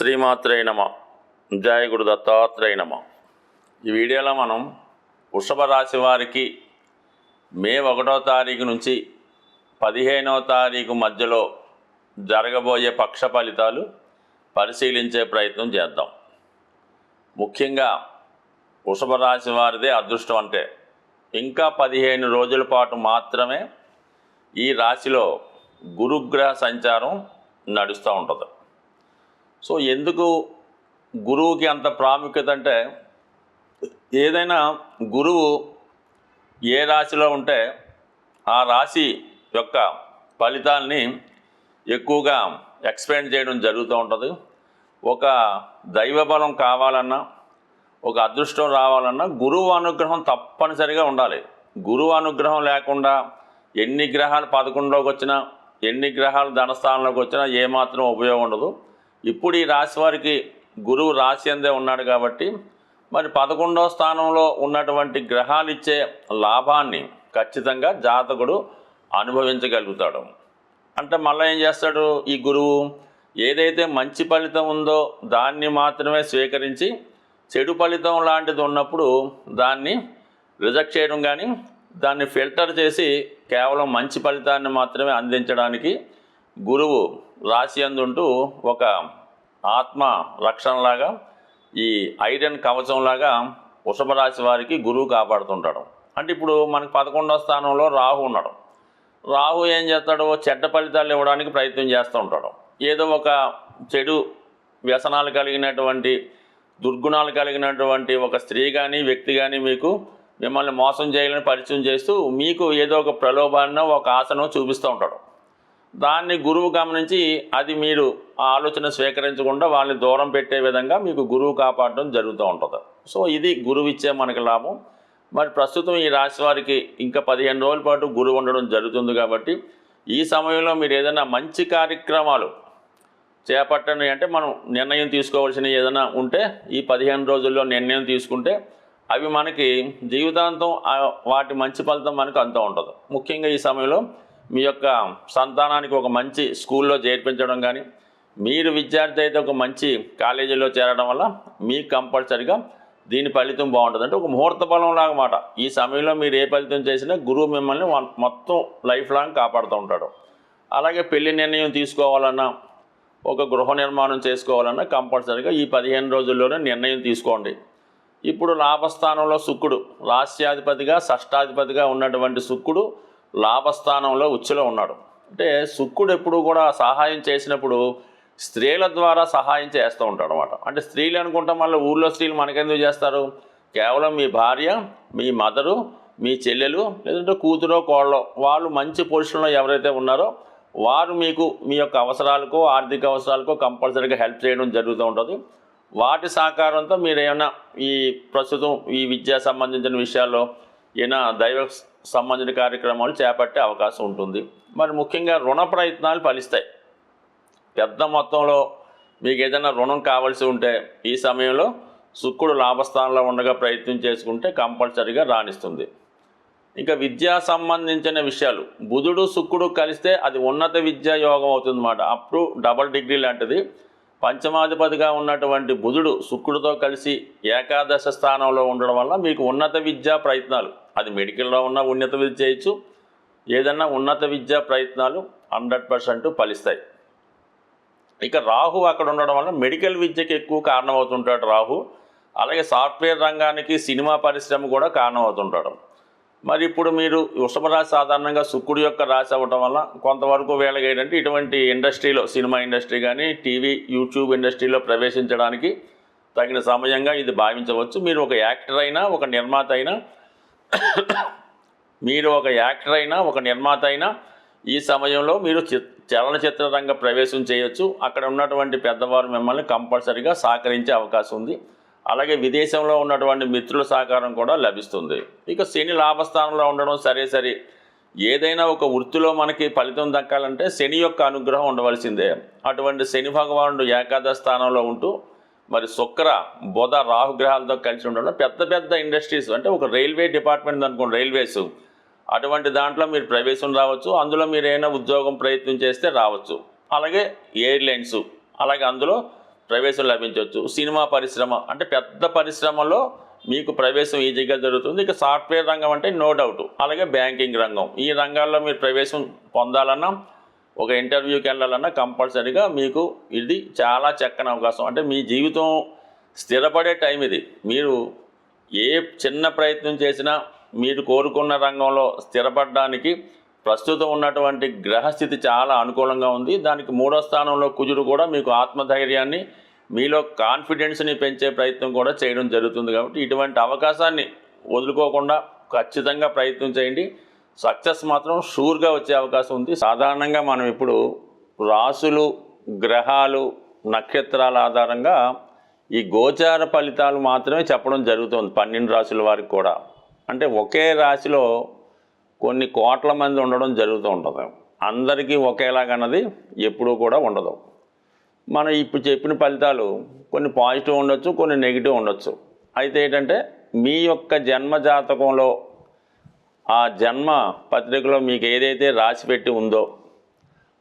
శ్రీమాత్రైనమ నమ. జయ గురు దత్తాత్రేయ నమ. ఈ వీడియోలో మనం వృషభ రాశి వారికి మే ఒకటో తారీఖు నుంచి పదిహేనవ తారీఖు మధ్యలో జరగబోయే పక్ష ఫలితాలు పరిశీలించే ప్రయత్నం చేద్దాం. ముఖ్యంగా వృషభ రాశి వారిదే అదృష్టం అంటే ఇంకా పదిహేను రోజుల పాటు మాత్రమే ఈ రాశిలో గురుగ్రహ సంచారం నడుస్తూ ఉంటుంది. సో ఎందుకు గురువుకి అంత ప్రాముఖ్యత అంటే ఏదైనా గురువు ఏ రాశిలో ఉంటే ఆ రాశి యొక్క ఫలితాల్ని ఎక్కువగా ఎక్స్ప్లెయిన్ చేయడం జరుగుతూ ఉంటుంది. ఒక దైవబలం కావాలన్నా ఒక అదృష్టం రావాలన్నా గురువు అనుగ్రహం తప్పనిసరిగా ఉండాలి. గురువు అనుగ్రహం లేకుండా ఎన్ని గ్రహాలు పదకొండులోకి వచ్చినా ఎన్ని గ్రహాలు ధనస్థానంలోకి వచ్చినా ఏమాత్రం ఉపయోగం ఉండదు. ఇప్పుడు ఈ రాశి వారికి గురువు రాశి అందే ఉన్నాడు కాబట్టి మరి పదకొండవ స్థానంలో ఉన్నటువంటి గ్రహాలు ఇచ్చే లాభాన్ని ఖచ్చితంగా జాతకుడు అనుభవించగలుగుతాడు. అంటే మళ్ళీ ఏం చేస్తాడు ఈ గురువు? ఏదైతే మంచి ఫలితం ఉందో దాన్ని మాత్రమే స్వీకరించి చెడు ఫలితం లాంటిది ఉన్నప్పుడు దాన్ని రిజెక్ట్ చేయడం కానీ దాన్ని ఫిల్టర్ చేసి కేవలం మంచి ఫలితాన్ని మాత్రమే అందించడానికి గురువు రాశి అందుంటూ ఒక ఆత్మ రక్షణలాగా ఈ ఐరన్ కవచంలాగా వృషభ రాశి వారికి గురువు కాపాడుతుంటాడు. అంటే ఇప్పుడు మనకి పదకొండవ స్థానంలో రాహు ఉన్నాడు. రాహు ఏం చేస్తాడు చెడ్డ ఫలితాలు ఇవ్వడానికి ప్రయత్నం చేస్తూ ఉంటాడు. ఏదో ఒక చెడు వ్యసనాలు కలిగినటువంటి దుర్గుణాలు కలిగినటువంటి ఒక స్త్రీ కానీ వ్యక్తి కానీ మీకు మిమ్మల్ని మోసం చేయాలని పరిచయం చేస్తూ మీకు ఏదో ఒక ప్రలోభాన్ని ఒక ఆశను చూపిస్తూ ఉంటాడు. దాన్ని గురువు గమనించి అది మీరు ఆ ఆలోచన స్వీకరించకుండా వాళ్ళని దూరం పెట్టే విధంగా మీకు గురువు కాపాడడం జరుగుతూ ఉంటుంది. సో ఇది గురువు ఇచ్చే మనకి లాభం. మరి ప్రస్తుతం ఈ రాశి వారికి ఇంకా పదిహేను రోజుల పాటు గురువు ఉండడం జరుగుతుంది కాబట్టి ఈ సమయంలో మీరు ఏదైనా మంచి కార్యక్రమాలు చేపట్టండి అంటే మనం నిర్ణయం తీసుకోవాల్సిన ఏదైనా ఉంటే ఈ పదిహేను రోజుల్లో నిర్ణయం తీసుకుంటే అవి మనకి జీవితాంతం వాటి మంచి ఫలితం మనకు అంతా ఉంటుంది. ముఖ్యంగా ఈ సమయంలో మీ యొక్క సంతానానికి ఒక మంచి స్కూల్లో చేర్పించడం కానీ మీరు విద్యార్థి అయితే ఒక మంచి కాలేజీలో చేరడం వల్ల మీకు కంపల్సరిగా దీని ఫలితం బాగుంటుంది. అంటే ఒక ముహూర్త బలం లాగా మాట. ఈ సమయంలో మీరు ఏ ఫలితం చేసినా గురువు మిమ్మల్ని మొత్తం లైఫ్ లాంగ్ కాపాడుతూ ఉంటాడు. అలాగే పెళ్ళి నిర్ణయం తీసుకోవాలన్నా ఒక గృహ నిర్మాణం చేసుకోవాలన్నా కంపల్సరీగా ఈ పదిహేను రోజుల్లోనే నిర్ణయం తీసుకోండి. ఇప్పుడు లాభస్థానంలో శుక్రుడు రాస్యాధిపతిగా షష్టాధిపతిగా ఉన్నటువంటి శుక్రుడు లాభస్థానంలో ఉచ్చులో ఉన్నాడు. అంటే శుక్రుడు ఎప్పుడు కూడా సహాయం చేసినప్పుడు స్త్రీల ద్వారా సహాయం చేస్తూ ఉంటాడు అనమాట అంటే స్త్రీలు అనుకుంటాం మళ్ళీ ఊళ్ళో స్త్రీలు మనకెందుకు చేస్తారు? కేవలం మీ భార్య మీ మదరు మీ చెల్లెలు లేదంటే కూతురో కోళ్ళో వాళ్ళు మంచి పొజిషన్లో ఎవరైతే ఉన్నారో వారు మీకు మీ యొక్క అవసరాలకో ఆర్థిక అవసరాలకో కంపల్సరీగా హెల్ప్ చేయడం జరుగుతూ ఉంటుంది. వాటి సహకారంతో మీరు ఏమైనా ఈ ప్రస్తుతం ఈ విద్యా సంబంధించిన విషయాల్లో ఈయన దైవ సంబంధించిన కార్యక్రమాలు చేపట్టే అవకాశం ఉంటుంది. మరి ముఖ్యంగా రుణ ప్రయత్నాలు ఫలిస్తాయి. పెద్ద మొత్తంలో మీకు ఏదైనా రుణం కావాల్సి ఉంటే ఈ సమయంలో శుక్రుడు లాభస్థానంలో ఉండగా ప్రయత్నం చేసుకుంటే కంపల్సరీగా రాణిస్తుంది. ఇంకా విద్యా సంబంధించిన విషయాలు. బుధుడు శుక్రుడు కలిస్తే అది ఉన్నత విద్యా యోగం అవుతుందన్నమాట. అప్పుడు డబల్ డిగ్రీ లాంటిది. పంచమాధిపతిగా ఉన్నటువంటి బుధుడు శుక్రుడితో కలిసి ఏకాదశ స్థానంలో ఉండడం వల్ల మీకు ఉన్నత విద్యా ప్రయత్నాలు అది మెడికల్లో ఉన్న ఉన్నత విద్య చేయొచ్చు. ఏదన్నా ఉన్నత విద్యా ప్రయత్నాలు హండ్రెడ్ పర్సెంట్ ఫలిస్తాయి. ఇక రాహు అక్కడ ఉండడం వల్ల మెడికల్ విద్యకి ఎక్కువ కారణమవుతుంటాడు రాహు. అలాగే సాఫ్ట్వేర్ రంగానికి సినిమా పరిశ్రమ కూడా కారణమవుతుంటాడు. మరి ఇప్పుడు మీరు వృషభ రాశి సాధారణంగా శుక్రుడు యొక్క రాశి అవ్వటం వల్ల కొంతవరకు వీళ్ళకి ఇటువంటి ఇండస్ట్రీలో సినిమా ఇండస్ట్రీ కానీ టీవీ యూట్యూబ్ ఇండస్ట్రీలో ప్రవేశించడానికి తగిన సమయంగా ఇది భావించవచ్చు. మీరు ఒక యాక్టర్ అయినా ఒక నిర్మాత అయినా మీరు ఒక యాక్టర్ అయినా ఒక నిర్మాత అయినా ఈ సమయంలో మీరు చి చలనచిత్ర రంగ ప్రవేశం చేయొచ్చు. అక్కడ ఉన్నటువంటి పెద్దవారు మిమ్మల్ని కంపల్సరీగా సహకరించే అవకాశం ఉంది. అలాగే విదేశంలో ఉన్నటువంటి మిత్రుల సహకారం కూడా లభిస్తుంది. ఇక శని లాభస్థానంలో ఉండడం సరే సరే. ఏదైనా ఒక వృత్తిలో మనకి ఫలితం దక్కాలంటే శని యొక్క అనుగ్రహం ఉండవలసిందే. అటువంటి శని భగవానుడు ఏకాదశ స్థానంలో ఉంటూ మరి శుక్ర బుధ రాహుగ్రహాలతో కలిసి ఉండడం పెద్ద పెద్ద ఇండస్ట్రీస్ అంటే ఒక రైల్వే డిపార్ట్మెంట్ అనుకోండి రైల్వేస్. అటువంటి దాంట్లో మీరు ప్రవేశం రావచ్చు. అందులో మీరు ఏమైనా ఉద్యోగం ప్రయత్నం చేస్తే రావచ్చు. అలాగే ఎయిర్లైన్స్. అలాగే అందులో ప్రవేశం లభించవచ్చు. సినిమా పరిశ్రమ అంటే పెద్ద పరిశ్రమలో మీకు ప్రవేశం ఈజీగా జరుగుతుంది. ఇక సాఫ్ట్వేర్ రంగం అంటే నో డౌట్. అలాగే బ్యాంకింగ్ రంగం. ఈ రంగాల్లో మీరు ప్రవేశం పొందాలన్నా ఒక ఇంటర్వ్యూకి వెళ్ళాలన్నా కంపల్సరీగా మీకు ఇది చాలా చక్కని అవకాశం. అంటే మీ జీవితం స్థిరపడే టైం ఇది. మీరు ఏ చిన్న ప్రయత్నం చేసినా మీరు కోరుకున్న రంగంలో స్థిరపడడానికి ప్రస్తుతం ఉన్నటువంటి గ్రహస్థితి చాలా అనుకూలంగా ఉంది. దానికి మూడో స్థానంలో కుజుడు కూడా మీకు ఆత్మధైర్యాన్ని మీలో కాన్ఫిడెన్స్ని పెంచే ప్రయత్నం కూడా చేయడం జరుగుతుంది కాబట్టి ఇటువంటి అవకాశాన్ని వదులుకోకుండా ఖచ్చితంగా ప్రయత్నం చేయండి. సక్సెస్ మాత్రం షూర్గా వచ్చే అవకాశం ఉంది. సాధారణంగా మనం ఇప్పుడు రాసులు గ్రహాలు నక్షత్రాల ఆధారంగా ఈ గోచార ఫలితాలు మాత్రమే చెప్పడం జరుగుతుంది. పన్నెండు రాశుల వారికి కూడా. అంటే ఒకే రాశిలో కొన్ని కోట్ల మంది ఉండడం జరుగుతూ ఉంటుంది. అందరికీ ఒకేలాగన్నది ఎప్పుడూ కూడా ఉండదు. మనం ఇప్పుడు చెప్పిన ఫలితాలు కొన్ని పాజిటివ్ ఉండొచ్చు కొన్ని నెగిటివ్ ఉండొచ్చు. అయితే ఏంటంటే మీ యొక్క జన్మ జాతకంలో ఆ జన్మ పత్రికలో మీకు ఏదైతే రాసి పెట్టి ఉందో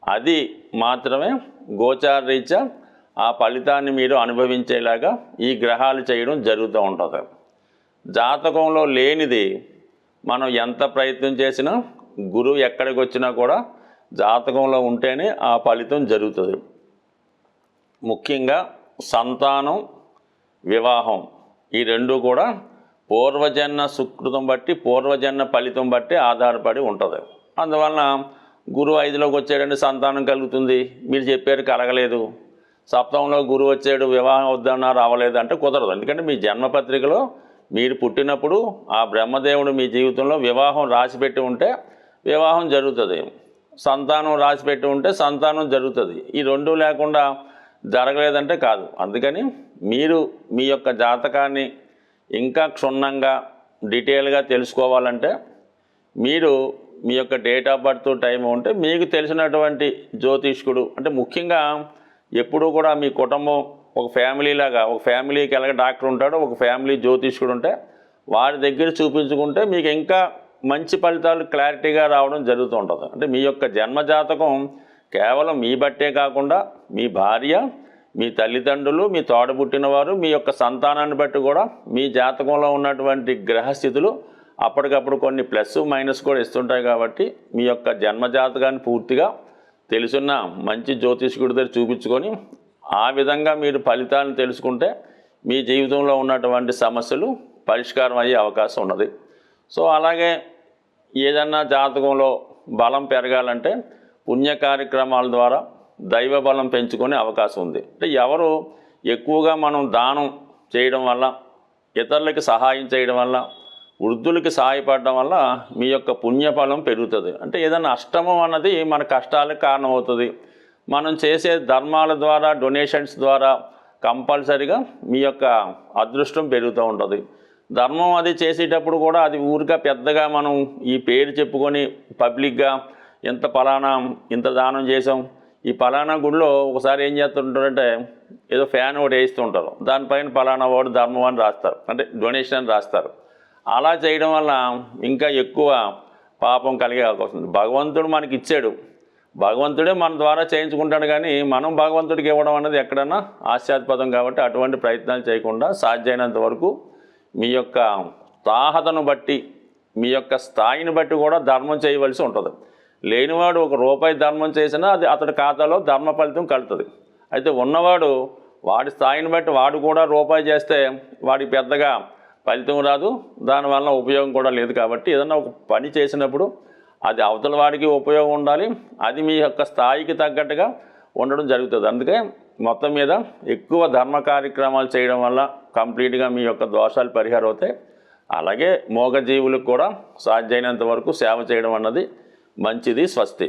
అది మాత్రమే గోచార రీత్యా ఆ ఫలితాన్ని మీరు అనుభవించేలాగా ఈ గ్రహాలు చేయడం జరుగుతూ ఉంటుంది. జాతకంలో లేనిది మనం ఎంత ప్రయత్నం చేసినా గురువు ఎక్కడికి వచ్చినా కూడా జాతకంలో ఉంటేనే ఆ ఫలితం జరుగుతుంది. ముఖ్యంగా సంతానం వివాహం ఈ రెండు కూడా పూర్వజన్మ సుకృతం బట్టి పూర్వజన్మ ఫలితం బట్టి ఆధారపడి ఉంటుంది. అందువలన గురువు ఐదులోకి వచ్చాడంటే సంతానం కలుగుతుంది. మీరు చెప్పారు కలగలేదు. సప్తంలో గురువు వచ్చాడు వివాహం వద్దన్నా అవ్వలేదు అంటే కుదరదు. ఎందుకంటే మీ జన్మపత్రికలో మీరు పుట్టినప్పుడు ఆ బ్రహ్మదేవుడు మీ జీవితంలో వివాహం రాసిపెట్టి ఉంటే వివాహం జరుగుతుంది. సంతానం రాసిపెట్టి ఉంటే సంతానం జరుగుతుంది. ఈ రెండు లేకుండా జరగలేదంటే కాదు. అందుకని మీరు మీ యొక్క జాతకాన్ని ఇంకా క్షుణ్ణంగా డీటెయిల్గా తెలుసుకోవాలంటే మీరు మీ యొక్క డేట్ ఆఫ్ బర్త్ టైం ఉంటే మీకు తెలిసినటువంటి జ్యోతిష్కుడు అంటే ముఖ్యంగా ఎప్పుడూ కూడా మీ కుటుంబం ఒక ఫ్యామిలీ లాగా ఒక ఫ్యామిలీకి ఎలాగ డాక్టర్ ఉంటాడో ఒక ఫ్యామిలీ జ్యోతిష్కుడు ఉంటే వారి దగ్గర చూపించుకుంటే మీకు ఇంకా మంచి ఫలితాలు క్లారిటీగా రావడం జరుగుతూ ఉంటుంది. అంటే మీ యొక్క జన్మజాతకం కేవలం మీ బట్టే కాకుండా మీ భార్య మీ తల్లిదండ్రులు మీ తోడబుట్టినవారు మీ యొక్క సంతానాన్ని బట్టి కూడా మీ జాతకంలో ఉన్నటువంటి గ్రహస్థితులు అప్పటికప్పుడు కొన్ని ప్లస్ మైనస్ కూడా ఇస్తుంటాయి కాబట్టి మీ యొక్క జన్మజాతకాన్ని పూర్తిగా తెలుసున్న మంచి జ్యోతిష్కుడి దగ్గర చూపించుకొని ఆ విధంగా మీరు ఫలితాలను తెలుసుకుంటే మీ జీవితంలో ఉన్నటువంటి సమస్యలు పరిష్కారం అయ్యే అవకాశం ఉన్నది. సో అలాగే ఏదన్నా జాతకంలో బలం పెరగాలంటే పుణ్య కార్యక్రమాల ద్వారా దైవ బలం పెంచుకునే అవకాశం ఉంది. అంటే ఎవరు ఎక్కువగా మనం దానం చేయడం వల్ల ఇతరులకి సహాయం చేయడం వల్ల వృద్ధులకి సహాయపడడం వల్ల మీ యొక్క పుణ్యఫలం పెరుగుతుంది. అంటే ఏదైనా అష్టమం అన్నది మన కష్టాలకు కారణమవుతుంది. మనం చేసే ధర్మాల ద్వారా డొనేషన్స్ ద్వారా కంపల్సరిగా మీ యొక్క అదృష్టం పెరుగుతూ ఉంటుంది. ధర్మం అది చేసేటప్పుడు కూడా అది ఊరిగా పెద్దగా మనం ఈ పేరు చెప్పుకొని పబ్లిక్గా ఇంత ఫలానా ఇంత దానం చేసాం ఈ ఫలానా గుడిలో ఒకసారి ఏం చేస్తుంటారంటే ఏదో ఫ్యాన్ ఒకటి వేస్తూ ఉంటారు దానిపైన ఫలానా వాడు ధర్మం అని రాస్తారు. అంటే డొనేషన్ అని రాస్తారు. అలా చేయడం వల్ల ఇంకా ఎక్కువ పాపం కలిగే అవకాశం భగవంతుడు మనకి ఇచ్చాడు భగవంతుడే మన ద్వారా చేయించుకుంటాడు కానీ మనం భగవంతుడికి ఇవ్వడం అనేది ఎక్కడన్నా ఆశ్చాత్పదం కాబట్టి అటువంటి ప్రయత్నాలు చేయకుండా సాధ్యమైనంత వరకు మీ యొక్క తాహతను బట్టి మీ యొక్క స్థాయిని బట్టి కూడా ధర్మం చేయవలసి ఉంటుంది. లేనివాడు ఒక రూపాయి ధర్మం చేసినా అది అతడి ఖాతాలో ధర్మ ఫలితం కలుతుంది అయితే ఉన్నవాడు వాడి స్థాయిని బట్టి వాడు కూడా రూపాయి చేస్తే వాడికి పెద్దగా ఫలితం రాదు. దానివల్ల ఉపయోగం కూడా లేదు కాబట్టి ఏదన్నా ఒక పని చేసినప్పుడు అది అవతల వాడికి ఉపయోగం ఉండాలి. అది మీ యొక్క స్థాయికి తగ్గట్టుగా ఉండడం జరుగుతుంది. అందుకే మొత్తం మీద ఎక్కువ ధర్మ కార్యక్రమాలు చేయడం వల్ల కంప్లీట్గా మీ యొక్క దోషాలు పరిహారం అవుతాయి. అలాగే మోగజీవులకు కూడా సాధ్యమైనంత వరకు సేవ చేయడం అన్నది మంచిది స్వస్తి.